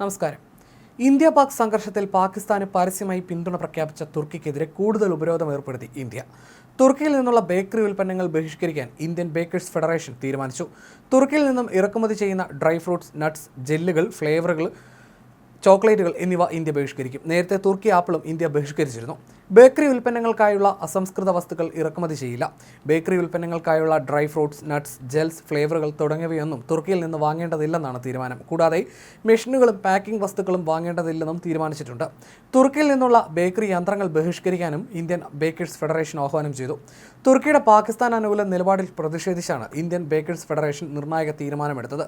നമസ്കാരം. ഇന്ത്യ പാക് സംഘർഷത്തിൽ പാകിസ്ഥാന് പരസ്യമായി പിന്തുണ പ്രഖ്യാപിച്ച തുർക്കിക്കെതിരെ കൂടുതൽ ഉപരോധം ഏർപ്പെടുത്തി ഇന്ത്യ. തുർക്കിയിൽ നിന്നുള്ള ബേക്കറി ഉൽപ്പന്നങ്ങൾ ബഹിഷ്കരിക്കാൻ ഇന്ത്യൻ ബേക്കേഴ്സ് ഫെഡറേഷൻ തീരുമാനിച്ചു. തുർക്കിയിൽ നിന്നും ഇറക്കുമതി ചെയ്യുന്ന ഡ്രൈ ഫ്രൂട്ട്സ് നട്ട്സ് ജെല്ലുകൾ ഫ്ലേവറുകൾ ചോക്ലേറ്റുകൾ എന്നിവ ഇന്ത്യ ബഹിഷ്കരിക്കും. നേരത്തെ തുർക്കി ആപ്പിളും ഇന്ത്യ ബഹിഷ്കരിച്ചിരുന്നു. ബേക്കറി ഉൽപ്പന്നങ്ങൾക്കായുള്ള അസംസ്കൃത വസ്തുക്കൾ ഇറക്കുമതി ചെയ്യില്ല. ബേക്കറി ഉൽപ്പന്നങ്ങൾക്കായുള്ള ഡ്രൈ ഫ്രൂട്ട്സ് നട്ട്സ് ജെൽസ് ഫ്ലേവറുകൾ തുടങ്ങിയവയൊന്നും തുർക്കിയിൽ നിന്ന് വാങ്ങേണ്ടതില്ലെന്നാണ് തീരുമാനം. കൂടാതെ മെഷീനുകളും പാക്കിംഗ് വസ്തുക്കളും വാങ്ങേണ്ടതില്ലെന്നും തീരുമാനിച്ചിട്ടുണ്ട്. തുർക്കിയിൽ നിന്നുള്ള ബേക്കറി യന്ത്രങ്ങൾ ബഹിഷ്കരിക്കാനും ഇന്ത്യൻ ബേക്കേഴ്സ് ഫെഡറേഷൻ ആഹ്വാനം ചെയ്തു. തുർക്കിയുടെ പാകിസ്ഥാൻ അനുകൂല നിലപാടിൽ പ്രതിഷേധിച്ചാണ് ഇന്ത്യൻ ബേക്കേഴ്സ് ഫെഡറേഷൻ നിർണായക തീരുമാനമെടുത്തത്.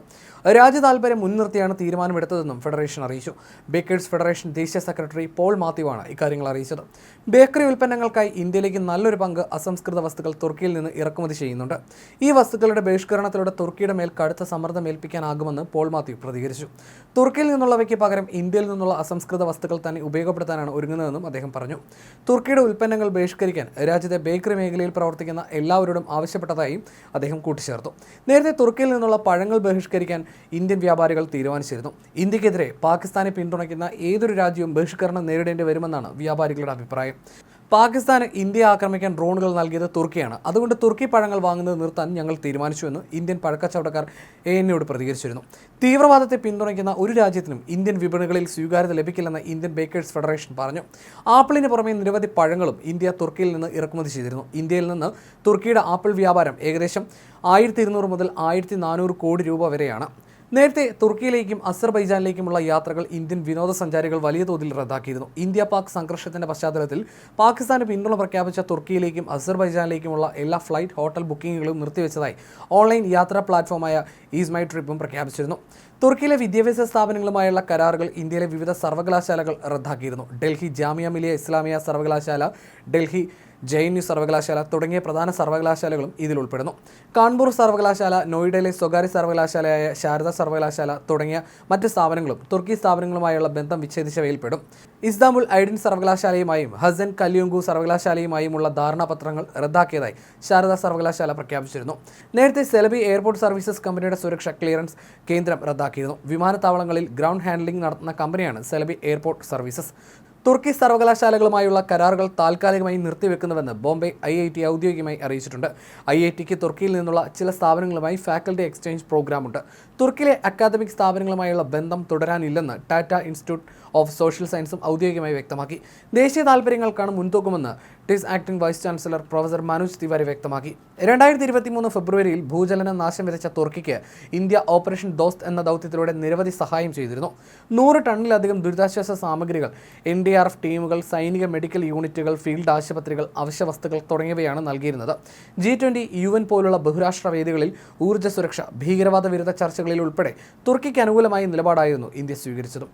രാജ്യ താൽപര്യം മുൻനിർത്തിയാണ് തീരുമാനമെടുത്തതെന്നും ഫെഡറേഷൻ അറിയിച്ചു. ബേക്കേഴ്സ് ഫെഡറേഷൻ ദേശീയ സെക്രട്ടറി പോൾ മാത്യുവാണ് ഇക്കാര്യങ്ങൾ അറിയിച്ചത്. ബേക്കറി ഉൽപ്പന്നങ്ങൾക്കായി ഇന്ത്യയിലേക്ക് നല്ലൊരു പങ്ക് അസംസ്കൃത വസ്തുക്കൾ തുർക്കിയിൽ നിന്ന് ഇറക്കുമതി ചെയ്യുന്നുണ്ട്. ഈ വസ്തുക്കളുടെ ബഹിഷ്കരണത്തിലൂടെ തുർക്കിയുടെ മേൽ കടുത്ത സമ്മർദ്ദം ഏൽപ്പിക്കാനാകുമെന്ന് പോൾ മാത്യു പ്രതികരിച്ചു. തുർക്കിയിൽ നിന്നുള്ളവയ്ക്ക് പകരം ഇന്ത്യയിൽ നിന്നുള്ള അസംസ്കൃത വസ്തുക്കൾ തന്നെ ഉപയോഗപ്പെടുത്താനാണ് ഒരുങ്ങുന്നതെന്നും അദ്ദേഹം പറഞ്ഞു. തുർക്കിയുടെ ഉൽപ്പന്നങ്ങൾ ബഹിഷ്കരിക്കാൻ രാജ്യത്തെ ബേക്കറി മേഖലയിൽ പ്രവർത്തിക്കുന്ന എല്ലാവരോടും ആവശ്യപ്പെട്ടതായും അദ്ദേഹം കൂട്ടിച്ചേർത്തു. നേരത്തെ തുർക്കിയിൽ നിന്നുള്ള പഴങ്ങൾ ബഹിഷ്കരിക്കാൻ ഇന്ത്യൻ വ്യാപാരികൾ തീരുമാനിച്ചിരുന്നു. ഇന്ത്യക്കെതിരെ പാകിസ്ഥാനെ പിന്തുണയ്ക്കുന്ന ഏതൊരു രാജ്യവും ബഹിഷ്കരണം നേരിടേണ്ടി വരുമെന്നാണ് വ്യാപാരികളുടെ അഭിപ്രായം. പാകിസ്ഥാന് ഇന്ത്യ ആക്രമിക്കാൻ ഡ്രോണുകൾ നൽകിയത് തുർക്കിയാണ്. അതുകൊണ്ട് തുർക്കി പഴങ്ങൾ വാങ്ങുന്നത് നിർത്താൻ ഞങ്ങൾ തീരുമാനിച്ചുവെന്ന് ഇന്ത്യൻ പഴക്കച്ചവടക്കാർ എ എന്നോട് പ്രതികരിച്ചിരുന്നു. തീവ്രവാദത്തെ പിന്തുണയ്ക്കുന്ന ഒരു രാജ്യത്തിനും ഇന്ത്യൻ വിപണികളിൽ സ്വീകാര്യത ലഭിക്കില്ലെന്ന് ഇന്ത്യൻ ബേക്കേഴ്സ് ഫെഡറേഷൻ പറഞ്ഞു. ആപ്പിളിന് പുറമെ നിരവധി പഴങ്ങളും ഇന്ത്യ തുർക്കിയിൽ നിന്ന് ഇറക്കുമതി ചെയ്തിരുന്നു. ഇന്ത്യയിൽ നിന്ന് തുർക്കിയുടെ ആപ്പിൾ വ്യാപാരം ഏകദേശം ആയിരത്തി മുതൽ ആയിരത്തി കോടി രൂപ വരെയാണ്. നേരത്തെ തുർക്കിയിലേക്കും അസർബൈജാനിലേക്കുമുള്ള യാത്രകൾ ഇന്ത്യൻ വിനോദസഞ്ചാരികൾ വലിയ തോതിൽ റദ്ദാക്കിയിരുന്നു. ഇന്ത്യ പാക് സംഘർഷത്തിന്റെ പശ്ചാത്തലത്തിൽ പാകിസ്ഥാന് പിന്തുണ പ്രഖ്യാപിച്ച തുർക്കിയിലേക്കും അസർബൈജാനിലേക്കുമുള്ള എല്ലാ ഫ്ലൈറ്റ് ഹോട്ടൽ ബുക്കിംഗുകളും നിർത്തിവെച്ചതായി ഓൺലൈൻ യാത്രാ പ്ലാറ്റ്ഫോമായ ഈസ് മൈ ട്രിപ്പും പ്രഖ്യാപിച്ചിരുന്നു. തുർക്കിയിലെ വിദ്യാഭ്യാസ സ്ഥാപനങ്ങളുമായുള്ള കരാറുകൾ ഇന്ത്യയിലെ വിവിധ സർവകലാശാലകൾ റദ്ദാക്കിയിരുന്നു. ഡൽഹി ജാമിയ മിലിയ ഇസ്ലാമിയ സർവകലാശാല ഡൽഹി ജെ എൻ യു സർവകലാശാല തുടങ്ങിയ പ്രധാന സർവകലാശാലകളും ഇതിൽ ഉൾപ്പെടുന്നു. കാൺപൂർ സർവകലാശാല നോയിഡയിലെ സ്വകാര്യ സർവകലാശാലയായ ശാരദ സർവകലാശാല തുടങ്ങിയ മറ്റ് സ്ഥാപനങ്ങളും തുർക്കി സ്ഥാപനങ്ങളുമായുള്ള ബന്ധം വിച്ഛേദിച്ചവയിൽപ്പെടും. ഇസ്താംബുൾ ഐഡിൻ സർവകലാശാലയുമായും ഹസൻ കല്യൂങ്കു സർവകലാശാലയുമായുമുള്ള ധാരണാപത്രങ്ങൾ റദ്ദാക്കിയതായി ശാരദ സർവകലാശാല പ്രഖ്യാപിച്ചിരുന്നു. നേരത്തെ സെലബി എയർപോർട്ട് സർവീസസ് കമ്പനിയുടെ സുരക്ഷ ക്ലിയറൻസ് കേന്ദ്രം റദ്ദാക്കിയിരുന്നു. വിമാനത്താവളങ്ങളിൽ ഗ്രൗണ്ട് ഹാൻഡ്ലിംഗ് നടത്തുന്ന കമ്പനിയാണ് സെലബി എയർപോർട്ട് സർവീസസ്. തുർക്കി സർവകലാശാലകളുമായുള്ള കരാറുകൾ താൽക്കാലികമായി നിർത്തിവെക്കുന്നുവെന്ന് ബോംബെ ഐ ഐ ടി ഔദ്യോഗികമായി അറിയിച്ചിട്ടുണ്ട്. ഐ ഐ ടിക്ക് തുർക്കിയിൽ നിന്നുള്ള ചില സ്ഥാപനങ്ങളുമായി ഫാക്കൽറ്റി എക്സ്ചേഞ്ച് പ്രോഗ്രാമുണ്ട്. തുർക്കിയിലെ അക്കാദമിക് സ്ഥാപനങ്ങളുമായുള്ള ബന്ധം തുടരാനില്ലെന്ന് ടാറ്റ ഇൻസ്റ്റിറ്റ്യൂട്ട് ഓഫ് സോഷ്യൽ സയൻസും ഔദ്യോഗികമായി വ്യക്തമാക്കി. ദേശീയ താൽപ്പര്യങ്ങൾക്കാണ് മുൻതൂക്കമെന്ന് TISS acting vice chancellor professor Manoj Tiwari വ്യക്തമാക്കി. രണ്ടായിരത്തി ഇരുപത്തി മൂന്ന് ഫെബ്രുവരിയിൽ ഭൂചലന നാശം വിതച്ച തുർക്കിക്ക് ഇന്ത്യ ഓപ്പറേഷൻ ദോസ്ത് എന്ന ദൗത്യത്തിലൂടെ നിരവധി സഹായം ചെയ്തിരുന്നു. നൂറ് ടണ്ണിലധികം ദുരിതാശ്വാസ സാമഗ്രികൾ എൻ ഡി ആർ എഫ് ടീമുകൾ സൈനിക മെഡിക്കൽ യൂണിറ്റുകൾ ഫീൽഡ് ആശുപത്രികൾ അവശ്യ വസ്തുക്കൾ തുടങ്ങിയവയാണ് നൽകിയിരുന്നത്. ജി ട്വന്റി യു എൻ പോലുള്ള ബഹുരാഷ്ട്ര വേദികളിൽ ഊർജ സുരക്ഷ ഭീകരവാദ വിരുദ്ധ ചർച്ചകളിൽ ഉൾപ്പെടെ തുർക്കിക്ക് അനുകൂലമായ നിലപാടായിരുന്നു ഇന്ത്യ സ്വീകരിച്ചതും.